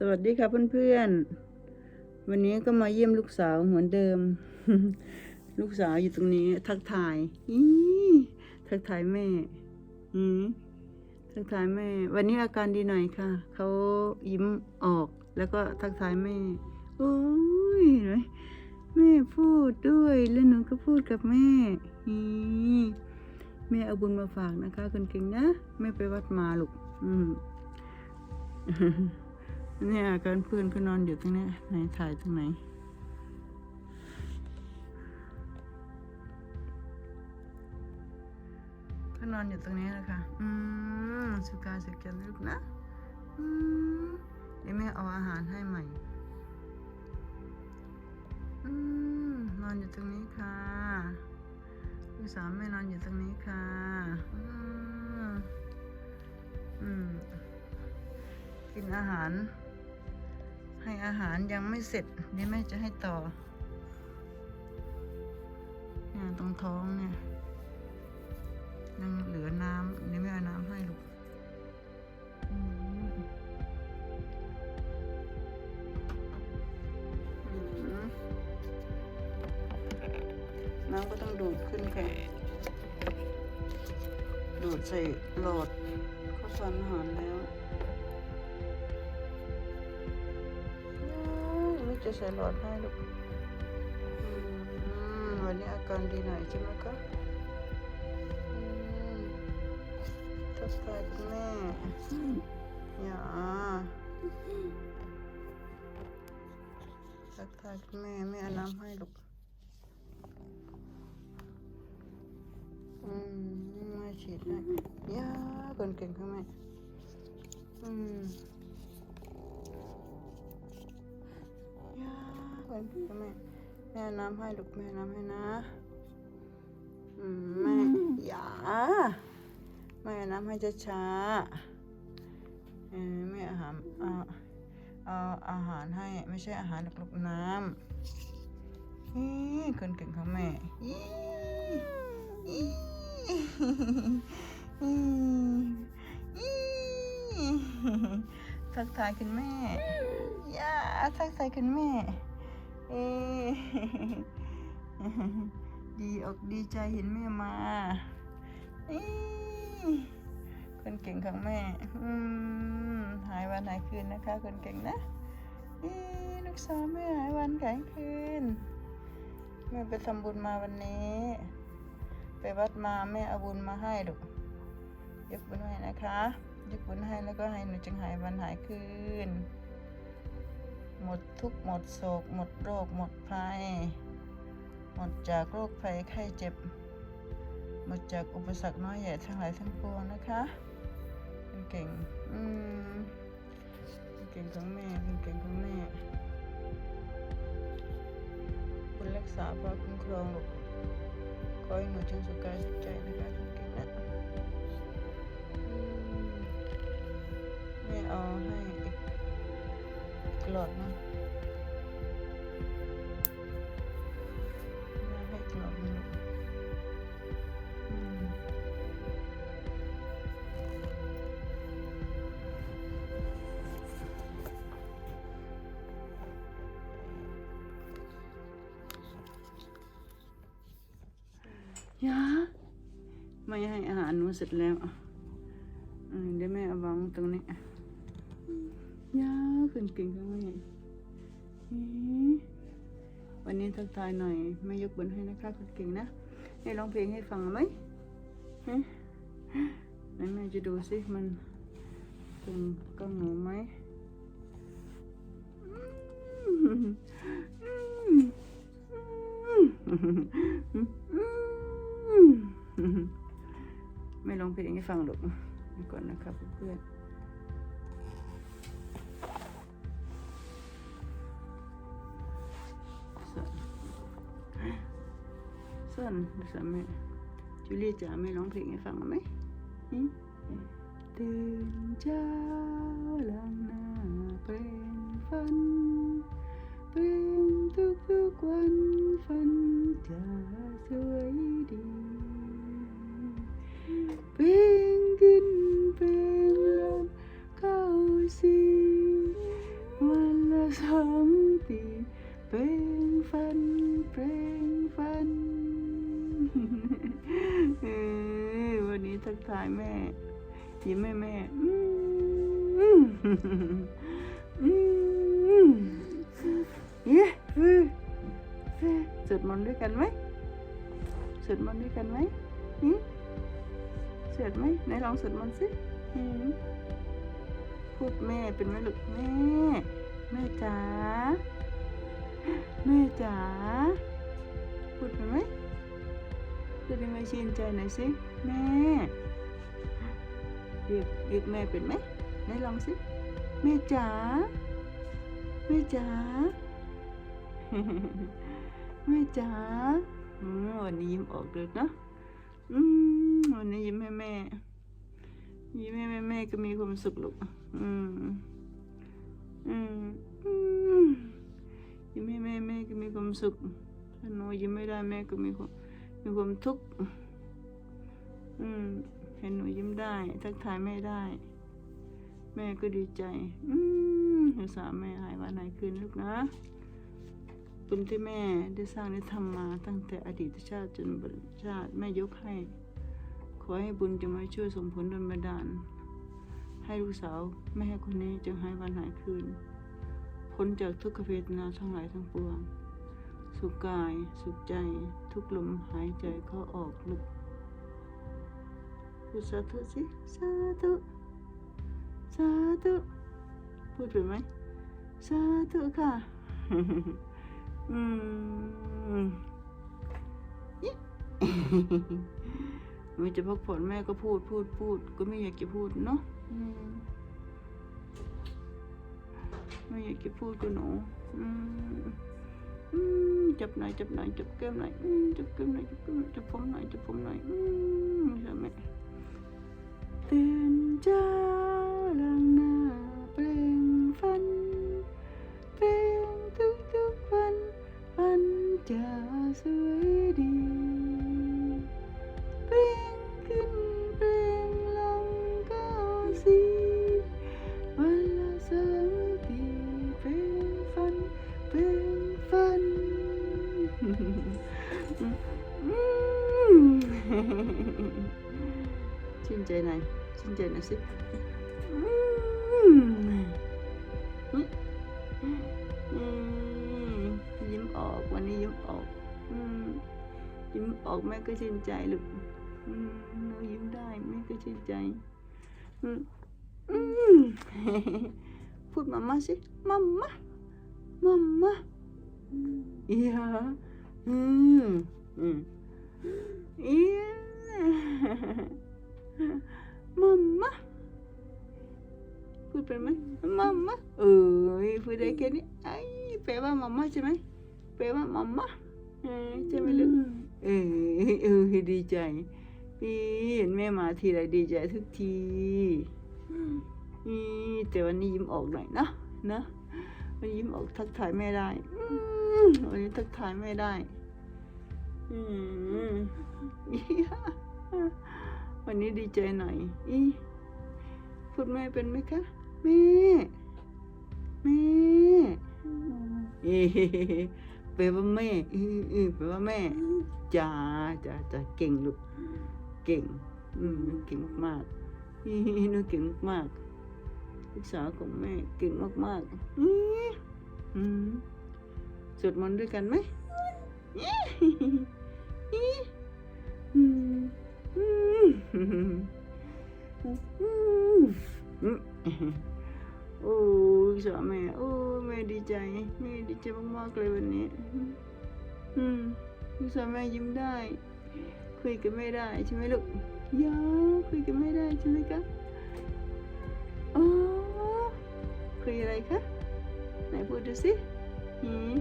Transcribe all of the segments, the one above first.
สวัสดีค่ะเพื่อนๆ วันนี้ก็มาเยี่ยมลูกสาวเหมือนเดิม ลูกสาวอยู่ตรงนี้ ทักทายอีทักทายแม่อีทักทายแม่ วันนี้อาการดีหน่อยค่ะ เขายิ้มออก แล้วก็ทักทายแม่ โอ้ยหนไหมแม่พูดด้วยแล้วหนูก็พูดกับแม่อีแม่เอาบุญมาฝากนะคะคนเก่งนะ แม่ไปวัดมาลูก อืม เนี่ยอาการเพื่อนก็นอนอยู่ตรงนี้ไหนถ่ายตรงไหนก็นอนอยู่ตรงนี้แหละค่ะ อืมสุกาสุขจันลูกนะอืมเดี๋ยวแม่เอาอาหารให้ใหม่ อืมนอนอยู่ตรงนี้ค่ะลูกสาวแม่นอนอยู่ตรงนี้ค่ะ อืมอืมกินอาหาร ให้อาหารยังไม่เสร็จเดี๋ยวแม่จะให้ต่อเนี่ยตรงท้องเนี่ยยังเหลือน้ำเดี๋ยวแม่เอาน้ำให้ลูกน้ำก็ต้องดูดขึ้นแค่ดูดใส่หลอดเข้าสารอาหารแล้ว จะใส่หลอดให้ลูกอืมวันนี้อาการดีหน่อยใช่ไหมคะอืมทักทายคุณแม่อย่าทักทายคุณแม่แม่เอาน้ำให้ลูกอืมแม่ฉีดให้ย่าคนเก่งค่ะแม่อืม เป็นพี่แม่ แม่น้ำให้ลูกแม่น้ำให้นะอืมแม่อย่าแม่น้ำให้ช้าๆเออแม่อาหารเอาเอาอาหารให้ไม่ใช่อาหารหรอกลูกน้ำนี่คนเก่งของแม่อีอีอีอีทักทายคุณแม่ย่าทักทายคุณแม่ เอ๊ดีอกดีใจเห็นแม่มาเอ๊คนเก่งของแม่อืมหายวันหายคืนนะคะ คนเก่งนะเอ๊ะลูกสาวแม่หายวันหายคืนแม่ไปทำบุญมาวันนี้ ไปวัดมาแม่เอาบุญมาให้ลูกยกบุญให้นะคะยกบุญให้แล้วก็ให้หนูจึงหายวันหายคืน หมดทุกหมดโศก หมดโรค หมดภัย หมดจากโรคภัยไข้เจ็บ หมดจากอุปสรรคน้อยใหญ่ทั้งหลายทั้งปวงนะคะเป็นเก่ง อืมเป็นเก่งของแม่เป็นเก่งของแม่ คุณรักษาพระคุ้มครองลูกขอให้หนูจงสุขกายสุขใจนะคะคุณเก่งนะแม่เอาให้ อีกกลอดนะน่าให้กลอดนะอืมยาไม่ให้อาหารหนูเสร็จแล้วอะอืมเดี๋ยวแม่เอาวางตรงนี้ ยาขึ้นเก่งจังเลยเอ๊ะวันนี้ทักทายหน่อยแม่ยกบนให้นะคะคุณเก่งนะ ให้ร้องเพลงให้ฟังไหมไหนแม่จะดูสิมันเป็นกล้องหนูไหมไม่ร้องเพลงให้ฟังหรอกก่อนนะครับเพื่อน ๆส่วนสามีจูเลียจ๋าไม่ร้องเพลงให้ฟังไหมตื่นเช้า ทายแม่ ยิ้มแม่แม่อืมอืมเย้เออเออสวดมนต์ด้วยกันไหมสวดมนต์ด้วยกันไหมหืมสวดไหมไหนลองสวดมนต์สิพูดแม่เป็นไหมลูกแม่ แม่จ๋าแม่จ๋าพูดเป็นไหมจะได้ไม่ชื่นใจหน่อยสิแม่ เรียกเรียกแม่เป็นไหมไหนลองสิแม่จ๋าแม่จ๋าแม่จ๋าอืมวันนี้ยิ้มออกเลยนะอืมวันนี้ยิ้มแม่แม่ ยิ้มแม่แม่แม่ก็มีความสุขลูกอืมอืมอืมยิ้มแม่แม่แม่ก็มีความสุขถ้าหนูยิ้มไม่ได้แม่ก็มีความมีความทุกข์อืม เห็นหนูยิ้มได้ ทักทายแม่ได้ แม่ก็ดีใจ อืมรักษาแม่หายวันไหนคืนลูกนะบุญที่แม่ได้สร้างได้ทำมาตั้งแต่อดีตชาติจนปัจจุบันชาติแม่ยกให้ ขอให้บุญจะมาช่วยส่งผลดลบันดาล ให้ลูกสาวแม่คนนี้จงหายวันหายคืนพ้นจากทุกขเวทนาทั้งหลายทั้งปวง สุขกาย สุขใจ ทุกลมหายใจเข้าออกลึก พูดสาธุสิสาธุสาธุพูดไปไหมสาธุค่ะอืมอิ๊ะไม่จะพักผ่อนแม่ก็พูดพูดพูด ก็ไม่อยากจะพูดเนาะอืมไม่อยากจะพูดกับหนูอืมอืมจับหน่อยจับหน่อยจับแก้มหน่อยอืมจับแก้มหน่อยจับแก้มหน่อยจับผมหน่อยจับผมหน่อยอืมใช่ไหม ตื่นเช้าล้างหน้าเปล่งฟัน เปล่งทุกทุกวันฟันจะสวยดีเปล่งขึ้นเปล่งลงก็สีวันละสามทีเปล่งฟันเป็นฟัน ชื่นใจหน่อยชื่นใจหน่อยสิยิ้มออกวันนี้ยิ้มออกอืมยิ้มออกแม่ก็ชื่นใจลูกอืมหนูยิ้มได้แม่ก็ชื่นใจอืมอืมพูดมาม่าสิมาม่า Mamma. Ja. Mm. Mm. Ja. Mamma. พูดเป็นไหมมัมมะเออพูดได้แค่นี้ไอ้แปลว่ามัมมะใช่ไหมแปลว่ามัมมะใช่ไหมลูกเออเออดีใจ พี่เห็นแม่มาทีไรดีใจทุกทีนี่แต่วันนี้ยิ้มออกหน่อยนะนะวันนี้ยิ้มออกทักทายแม่ได้อวันนี้ทักทายแม่ได้ อืม วันนี้ดีใจหน่อย อีพูดแม่เป็นไหมคะแม่แม่เอ้แปลว่าแม่เออเออแปลว่าแม่จ้าจ้าจ้าเก่งลูกเก่ง อืมเก่งมากๆอีนูเก่งมากๆลูกสาวของแม่เก่งมากๆอื้อืมสวดมนต์ด้วยกันไหมอื้ออื้ออืมอืมอืมอืม โอ้สาวแม่โอ้แม่ดีใจแม่ดีใจมากๆเลยวันนี้ อืมสาวแม่ยิ้มได้ คุยกันไม่ได้ใช่ไหมลูกยาคุยกันไม่ได้ใช่ไหมคะอ๋อคุยอะไรคะไหนพูดดูสิหืม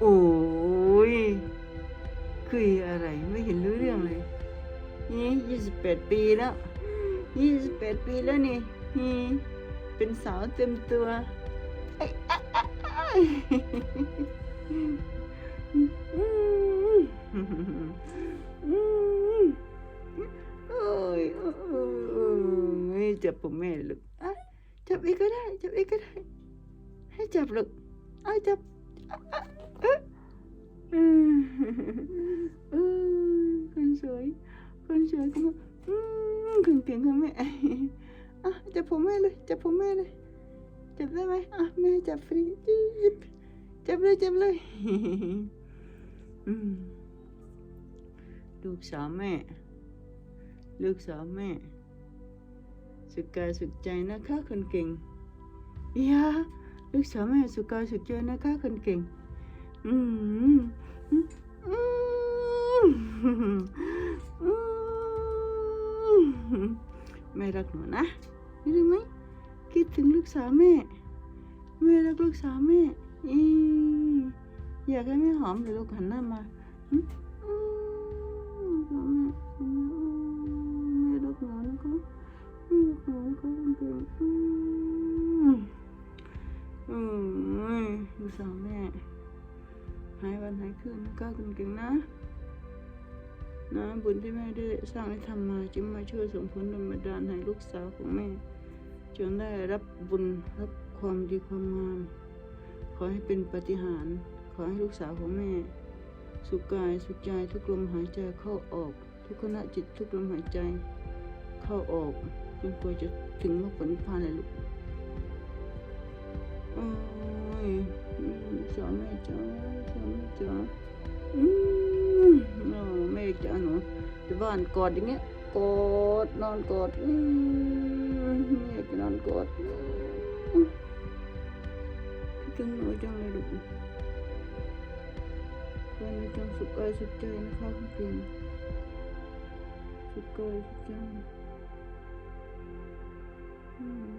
โอ้ คุยอะไรไม่เห็นรู้เรื่องเลย นี่ยี่สิบแปดปีแล้วยี่สิบแปดปีแล้วนี่นี่เป็นสาวเต็มตัวไอ้อะอะอะอืมอืมโอ้ยโอ้ยจับผมแม่ลูกอะจับอีกก็ได้ จับอีกก็ได้ ให้จับลูกเอาจับ เออคนสวย คนสวยก็มาอืมคนเก่งค่ะแม่อะจับผมแม่เลยจับผมแม่เลยจับได้ไหมอะแม่จับฟรีจิ๊บจับเลยจับเลยลูกสาวแม่ ลูกสาวแม่ สุดกายสุดใจนะคะคนเก่งยาลูกสาวแม่สุดกายสุดใจนะคะคนเก่ง อืม แม่รักหนูนะรู้ไหมคิดถึงลูกสาวแม่แม่รักลูกสาวแม่อีอยากให้แม่หอมเดี๋ยวลูกหันหน้ามา ช่วยส่งผลดลบันดาลให้ลูกสาวของแม่ จงได้รับบุญรับความดีความงาม ขอให้เป็นปฏิหารขอให้ลูกสาวของแม่ สุขกายสุขใจทุกลมหายใจเข้าออก ทุกขณะจิตทุกลมหายใจ เข้าออกจนกว่าจะถึงมรรคผลนิพานเลยลูกโอ้ยอืมสอนแม่จ๋าสอนแม่จ๋าอืมโอ้แม่จ๋าหนูที่บ้านกอดอย่างเงี้ย กอดนอนกอดอืมแม่จะนอนกอดอืมคิดถึงหนูจังเลยลูกวันนี้จังสุขกายสุขใจนะคะคุณเก่งสุขกายสุขใจอืม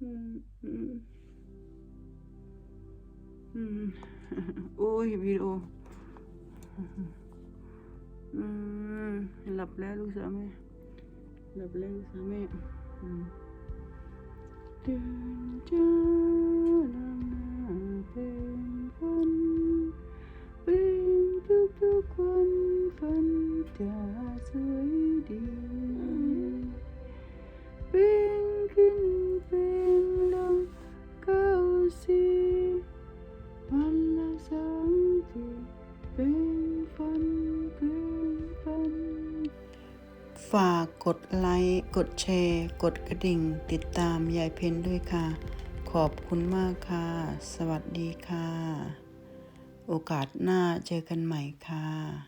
อืมอืมอืมโอ้ยวิดีโอ อืมหลับแล้วลูกสาวแม่หลับแล้วลูกสาวแม่อืมเดินจ้าลางหน้าเป็นฝันเป็นทุกทุกๆวันฝันจะสวยดีเป็นขึ้นเป็น กดไลค์ กดแชร์ กดกระดิ่ง ติดตามยายเพนด้วยค่ะ ขอบคุณมากค่ะ สวัสดีค่ะ โอกาสหน้าเจอกันใหม่ค่ะ